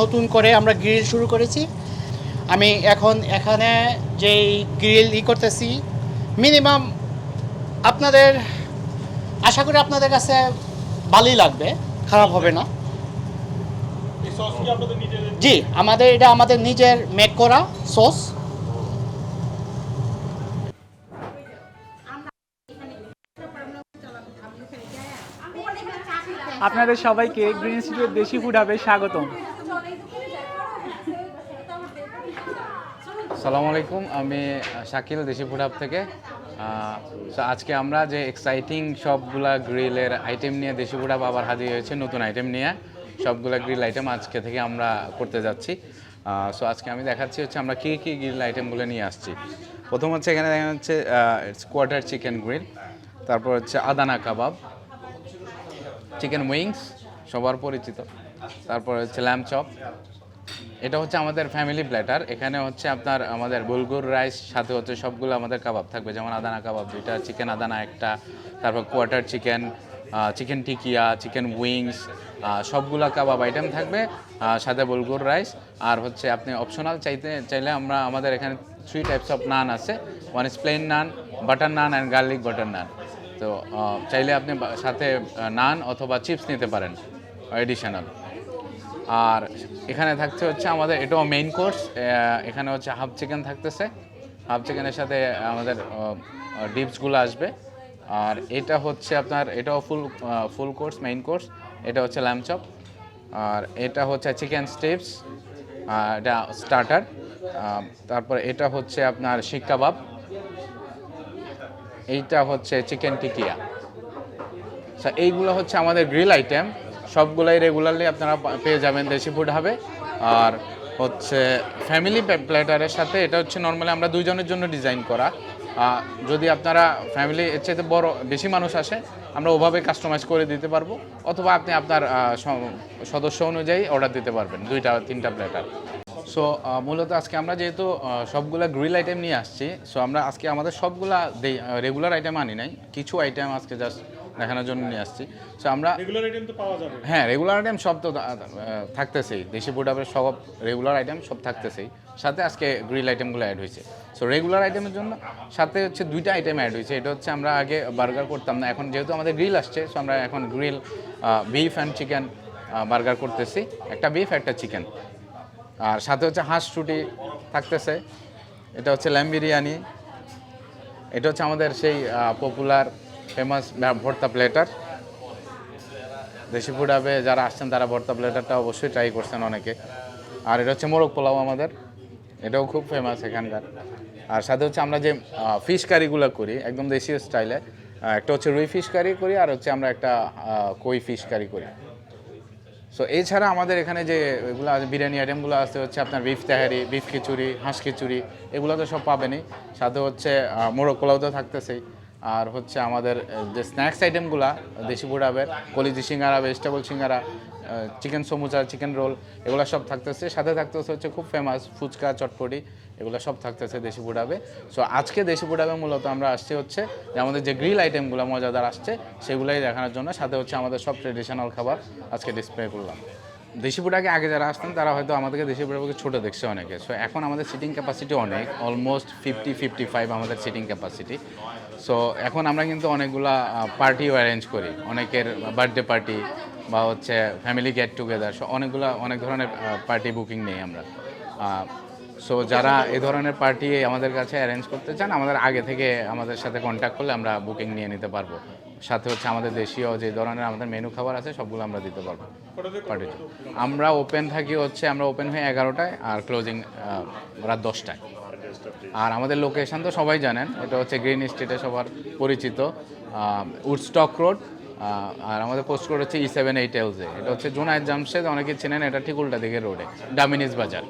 নতুন করে আমরা গ্রিল শুরু করেছি। আমি এখন এখানে যেই গ্রিল ই করতেছি মিনিমাম আপনাদের আশা করি আপনাদের কাছে ভালোই লাগবে খারাপ হবে না। এই সস কি আপনাদের নিজেদের জি আমাদের এটা আমাদের নিজের মেক করা সস আপনাদের সবাইকে গ্রিন ইনস্টিটিউট দেশি ফুড হাবে স্বাগতম। সালামু আলাইকুম, আমি শাকিল দেশি ফুড থেকে। আজকে আমরা যে এক্সাইটিং সবগুলা গ্রিলের আইটেম নিয়ে দেশি আবার হাজির হয়েছে, নতুন আইটেম নিয়ে। সবগুলা গ্রিল আইটেম আজকে থেকে আমরা করতে যাচ্ছি। সো আজকে আমি দেখাচ্ছি হচ্ছে আমরা কী কী গ্রিল আইটেমগুলো নিয়ে আসছি। প্রথম হচ্ছে এখানে দেখা যাচ্ছে কোয়ার্টার চিকেন গ্রিল তারপর হচ্ছে আদানা কাবাব চিকেন উইংস সবার পরিচিত। তারপর হচ্ছে ল্যাম চপ এটা হচ্ছে আমাদের ফ্যামিলি প্ল্যাটার এখানে হচ্ছে আপনার আমাদের বুলগুর রাইস সাথে হচ্ছে সবগুলো আমাদের কাবাব থাকবে। যেমন আদানা কাবাব দুইটা চিকেন আদানা একটা, তারপর quarter chicken chicken tikiya chicken wings সবগুলা কাবাব আইটেম থাকবে সাথে বুলগুর রাইস আর হচ্ছে আপনি অপশনাল চাইতে, চাইলে আমরা আমাদের এখানে থ্রি টাইপস অফ নান আছে। One is plain naan butter naan and garlic butter naan তো চাইলে আপনি সাথে নান অথবা চিপস নিতে পারেন। এডিশনাল আর এখানে থাকছে হচ্ছে আমাদের, এটাও মেইন কোর্স এখানে হচ্ছে হাফ চিকেন থাকতেছে। হাফ চিকেনের সাথে আমাদের ডিপসগুলো আসবে। আর এটা হচ্ছে আপনার, এটাও full full course main course এটা হচ্ছে ল্যাম চপ আর এটা হচ্ছে চিকেন স্টেপস এটা স্টার্টার তারপর এটা হচ্ছে আপনার শিক কাবাব। এইটা হচ্ছে চিকেন টিকিয়া। এইগুলো হচ্ছে আমাদের গ্রিল আইটেম সবগুলাই রেগুলারলি আপনারা পেয়ে যাবেন দেশি ফুড হবে আর হচ্ছে ফ্যামিলি প্ল্যাটারের সাথে এটা হচ্ছে নর্মালি আমরা দুইজনের জন্য ডিজাইন করা। যদি আপনারা ফ্যামিলি এর চাইতে বড়, বেশি মানুষ আসে, আমরা ওভাবে কাস্টমাইজ করে দিতে পারব। অথবা আপনি আপনার সদস্য অনুযায়ী অর্ডার দিতে পারবেন দুইটা, তিনটা প্ল্যাটার সো মূলত আজকে আমরা যেহেতু সবগুলা গ্রিল আইটেম নিয়ে আসছি সো আমরা আজকে আমাদের সবগুলা রেগুলার আইটেম আনি নাই। কিছু আইটেম আজকে জাস্ট দেখানোর জন্য নিয়ে আসছি। সো আমরা রেগুলার আইটেম তো পাওয়া যাবে। হ্যাঁ রেগুলার আইটেম সব তো থাকতেছেই। দেশি প্রোডাক্টের সব রেগুলার আইটেম সব থাকতেছেই। সাথে আজকে গ্রিল আইটেমগুলো অ্যাড হয়েছে। সো রেগুলার আইটেমের জন্য সাথে হচ্ছে দুইটা আইটেম অ্যাড হয়েছে। এটা হচ্ছে আমরা আগে বার্গার করতাম না। এখন যেহেতু আমাদের গ্রিল আসছে সো আমরা এখন grill beef and chicken burger করতেছি। একটা বিফ একটা চিকেন আর সাথে হচ্ছে হাঁস রুটি থাকতেছে। এটা হচ্ছে ল্যাম বিরিয়ানি। এটা হচ্ছে আমাদের সেই পপুলার ফেমাস ভর্তা প্লেটার দেশি ফুড হাবে, যারা আসছেন তারা ভর্তা প্লেটারটা অবশ্যই ট্রাই করছেন অনেকে। আর এটা হচ্ছে মোরগ পোলাও আমাদের। এটাও খুব ফেমাস এখানকার। আর সাথে হচ্ছে আমরা যে ফিশ কারিগুলো করি, একদম দেশীয় স্টাইলে একটা হচ্ছে রুই ফিশ কারি করি, আর হচ্ছে আমরা একটা কই ফিশ কারি করি। সো এছাড়া আমাদের এখানে যে, এগুলো বিরিয়ানি আইটেমগুলো আছে, হচ্ছে আপনার বিফ তেহারি বিফ খিচুড়ি, হাঁস খিচুড়ি, এগুলো তো সব পাবেনই। সাথে হচ্ছে মোরগ পোলাও তো থাকতেছেই। আর হচ্ছে আমাদের যে স্ন্যাক্স আইটেমগুলো দেশি বুড়াবের কলিজি singara vegetable singara chicken samucha chicken roll এগুলো সব থাকতেছে। সাথে থাকতেছে হচ্ছে খুব ফেমাস ফুচকা, চটপটি, এগুলো সব থাকতেছে দেশি বুড়াবে সো আজকে দেশি বুড়াবে মূলত আমরা আসছি হচ্ছে যে আমাদের যে গ্রিল আইটেমগুলো মজাদার আসছে, সেগুলোই দেখানোর জন্য, সাথে হচ্ছে আমাদের সব ট্রেডিশনাল খাবার আজকে ডিসপ্লে করলাম। দেশি বুড়াকে আগে যারা আসতেন, তারা হয়তো আমাদেরকে দেশি বুড়াকে ছোটো দেখছে অনেকে। সো এখন আমাদের সিটিং ক্যাপাসিটি অনেক অলমোস্ট ফিফটি ফিফটি ফাইভ আমাদের সিটিং ক্যাপাসিটি সো এখন আমরা কিন্তু অনেকগুলা পার্টিও অ্যারেঞ্জ করি। অনেকের বার্থডে পার্টি বা হচ্ছে ফ্যামিলি গেট টুগেদার সো অনেকগুলা, অনেক ধরনের পার্টি বুকিং নেই আমরা। সো যারা এ ধরনের পার্টি আমাদের কাছে অ্যারেঞ্জ করতে চান, আমাদের আগে থেকে আমাদের সাথে কন্ট্যাক্ট করলে আমরা বুকিং নিয়ে নিতে পারব। সাথে হচ্ছে আমাদের দেশীয় যে ধরনের আমাদের মেনু খাবার আছে, সবগুলো আমরা দিতে পারব। পার্টি আমরা ওপেন থাকি হচ্ছে, আমরা ওপেন হই এগারোটায় আর ক্লোজিং রাত দশটায়। আর আমাদের লোকেশন তো সবাই জানেন, এটা হচ্ছে গ্রিন স্টেটে সবার পরিচিত উডস্টক রোড আর আমাদের পোস্ট কোড হচ্ছে ই সেভেন এইট এলজে এটা হচ্ছে জোনায় জামশেদ অনেকে চেনেন, এটা ঠিক উল্টা দিকে রোডে ডামিনিস বাজার